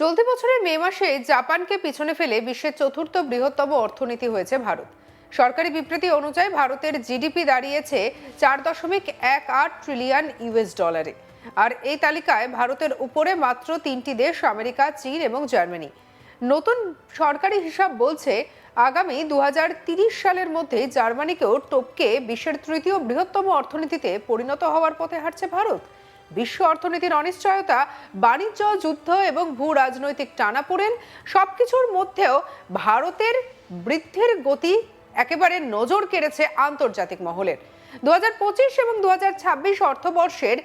চলতি বছরের মে মাসে জাপানকে পিছনে ফেলে বিশ্বের চতুর্থ বৃহত্তম অর্থনীতি হয়েছে ভারত। সরকারি বিবৃতি অনুযায়ী ভারতের জিডিপি দাঁড়িয়েছে চার দশমিক এক আট ট্রিলিয়ন ইউএস ডলারে আর এই তালিকায় ভারতের উপরে মাত্র তিনটি দেশ, আমেরিকা, চীন এবং জার্মানি। নতুন সরকারি হিসাব বলছে, আগামী দু সালের মধ্যে জার্মানিকেও টপকে বিশ্বের তৃতীয় বৃহত্তম অর্থনীতিতে পরিণত হওয়ার পথে হাঁটছে ভারত। বিশ্ব অর্থনীতির অনিশ্চয়তা, বাণিজ্য, যুদ্ধ এবং ভূ রাজনৈতিক টানাপোড়েন সবকিছুর মধ্যেও ভারতের বৃদ্ধির গতি একেবারে নজর কেড়েছে আন্তর্জাতিক মহলের। দুহাজার পঁচিশ এবং দুহাজার ছাব্বিশ অর্থবর্ষের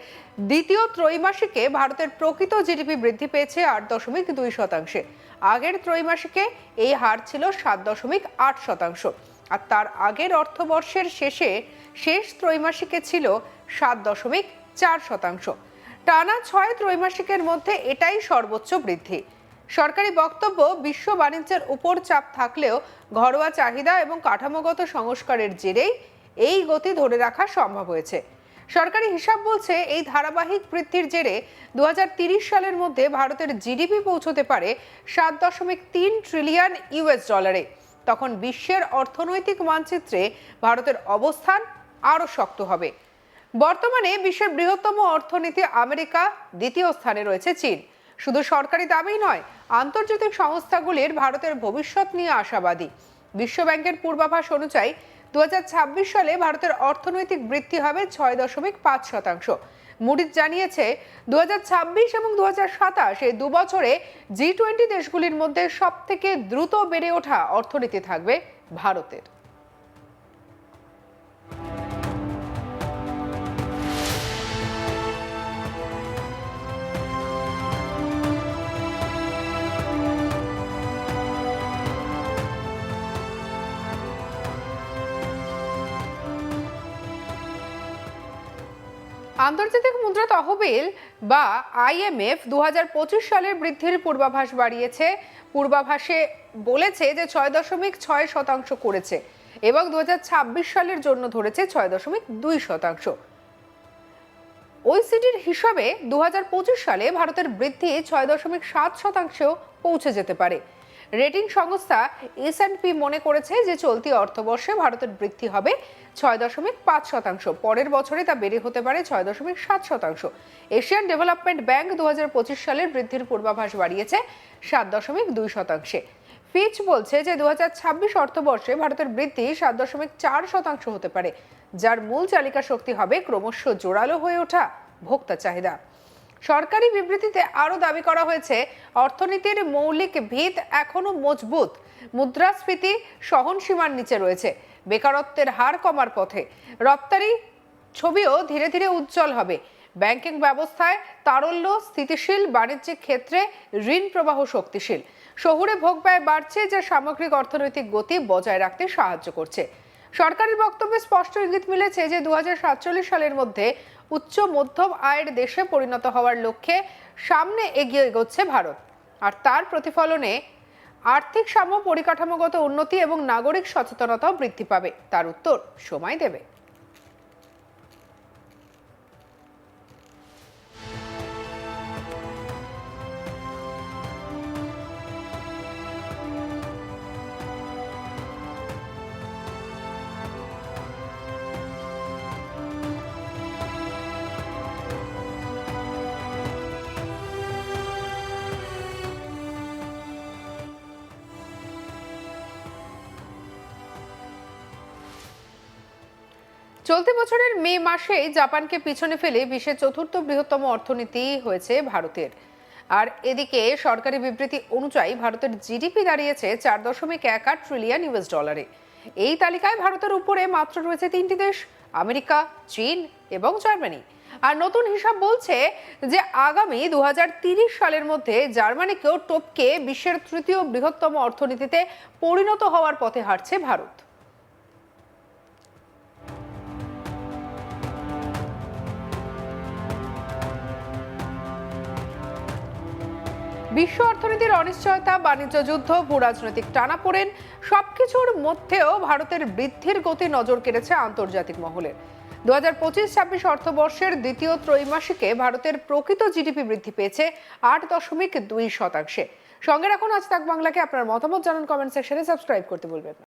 দ্বিতীয় ত্রৈমাসিকে ভারতের প্রকৃত জিডিপি বৃদ্ধি পেয়েছে আট দশমিক দুই শতাংশে। আগের ত্রৈমাসিকে এই হার ছিল সাত দশমিক আট শতাংশ। আর তার আগের অর্থবর্ষের শেষে শেষ ত্রৈমাসিকে ছিল সাত দশমিক চার শতাংশ। টানা ছয় ত্রৈমাসিকের মধ্যে এটাই সর্বোচ্চ বৃদ্ধি। সরকারি বক্তব্য, বিশ্ব বাণিজ্যের উপর চাপ থাকলেও ঘরোয়া চাহিদা এবং কাঠামোগত সংস্কারের জেরেই এই গতি ধরে রাখা সম্ভব হয়েছে। সরকারি হিসাব বলছে, এই ধারাবাহিক বৃদ্ধির জেরে দু সালের মধ্যে ভারতের জিডিপি পৌঁছতে পারে সাত দশমিক তিন ট্রিলিয়ন ইউএস ডলারে। তখন বিশ্বের অর্থনৈতিক মানচিত্রে ভারতের অবস্থান আরও শক্ত হবে। বর্তমানে বিশ্বের বৃহত্তম অর্থনীতি আমেরিকা, দ্বিতীয় স্থানে রয়েছে চীন। শুধু সরকারি দাবি নয়, আন্তর্জাতিক সংস্থাগুলির ভারতের ভবিষ্যৎ নিয়ে আশাবাদী। বিশ্বব্যাংকের পূর্বাভাস অনুযায়ী, দুহাজার ছাব্বিশ সালে ভারতের অর্থনৈতিক বৃদ্ধি হবে ছয় দশমিক পাঁচ শতাংশ। মুডিজ জানিয়েছে দু হাজার ছাব্বিশ এবং দু হাজার সাতাশ এই দু বছরে জি টোয়েন্টি দেশগুলির মধ্যে সব থেকে দ্রুত বেড়ে ওঠা অর্থনীতি থাকবে ভারতের। আন্তর্জাতিক মুদ্রা তহবিল বা আইএমএফ দু হাজার পঁচিশ সালের বৃদ্ধির পূর্বাভাস বাড়িয়েছে। পূর্বাভাসে বলেছে যে ছয় দশমিক ছয় শতাংশ করেছে এবং দু হাজার ছাব্বিশ সালের জন্য ধরেছে ছয় দশমিক দুই শতাংশ। ওইসিডির হিসাবে দু হাজার পঁচিশ সালে ভারতের বৃদ্ধি ছয় দশমিক সাত শতাংশেও পৌঁছে যেতে পারে। রেটিং সংস্থা এস পি মনে করেছে যে চলতি অর্থবর্ষে ভারতের বৃদ্ধি হবে ছয় দশমিক পাঁচ শতাংশ। পরের বছরে তা বেড়ে হতে পারে ছয় দশমিক সাত শতাংশ। এশিয়ান ডেভেলপমেন্ট ব্যাংক দু হাজার পঁচিশ সালের বৃদ্ধির পূর্বাভাস বাড়িয়েছে সাত দশমিক দুই শতাংশে। ফিচ বলছে যে দু ছাব্বিশ অর্থবর্ষে ভারতের বৃদ্ধি সাত দশমিক চার শতাংশ হতে পারে, যার মূল চালিকা শক্তি হবে ক্রমশ জোরালো হয়ে ওঠা ভোক্তা চাহিদা। সরকারি বিবৃতিতে আরও দাবি করা হয়েছে, অর্থনীতির মৌলিক ভিত এখনও মজবুত। মুদ্রাস্ফীতি সহনসীমার নিচে রয়েছে। বেকারত্বের হার কমার পথে। রপ্তানি ছবিও ধীরে ধীরে উজ্জ্বল হবে। ব্যাংকিং ব্যবস্থায় তারল্য, স্থিতিশীল বাণিজ্যিক ক্ষেত্রে ঋণ প্রবাহ শক্তিশীল। শহুরে ভোগ ব্যয় বাড়ছে যা সামগ্রিক অর্থনৈতিক গতি বজায় রাখতে সাহায্য করছে। সরকারের বক্তব্যে স্পষ্ট ইঙ্গিত মিলেছে যে দু হাজার সাতচল্লিশ সালের মধ্যে উচ্চ মধ্যম আয়ের দেশে পরিণত হওয়ার লক্ষ্যে সামনে এগিয়ে এগোচ্ছে ভারত। আর তার প্রতিফলনে আর্থিক সাম্য পরিকাঠামোগত উন্নতি এবং নাগরিক সচেতনতাও বৃদ্ধি পাবে। তার উত্তর সময় দেবে। চলতি বছরের মে মাসেই জাপানকে পিছনে ফেলে বিশ্বের চতুর্থ বৃহত্তম অর্থনীতি হয়েছে ভারতের। আর এদিকে সরকারি বিবৃতি অনুযায়ী ভারতের জিডিপি দাঁড়িয়েছে চার দশমিক এক আট ট্রিলিয়ন ইউএস ডলারে এই তালিকায় ভারতের উপরে মাত্র রয়েছে তিনটি দেশ, আমেরিকা, চীন এবং জার্মানি। আর নতুন হিসাব বলছে যে আগামী দু সালের মধ্যে জার্মানিকেও টপকে বিশ্বের তৃতীয় বৃহত্তম অর্থনীতিতে পরিণত হওয়ার পথে হাঁটছে ভারত। বিশ্ব অর্থনীতির অনিশ্চয়তা, বাণিজ্য যুদ্ধ, ভূ রাজনৈতিক টানাপোড়েন, সবকিছুর মধ্যেও ভারতের বৃদ্ধির গতি নজর কেড়েছে আন্তর্জাতিক মহলের দু হাজার পঁচিশ ছাব্বিশ অর্থবর্ষের দ্বিতীয় ত্রৈমাসিকে ভারতের প্রকৃত জিডিপি বৃদ্ধি পেয়েছে আট দশমিক দুই শতাংশে। সঙ্গে রাখুন আজ তাক বাংলাকে। আপনার মতামত জানান কমেন্ট সেকশনে। সাবস্ক্রাইব করতে বলবেন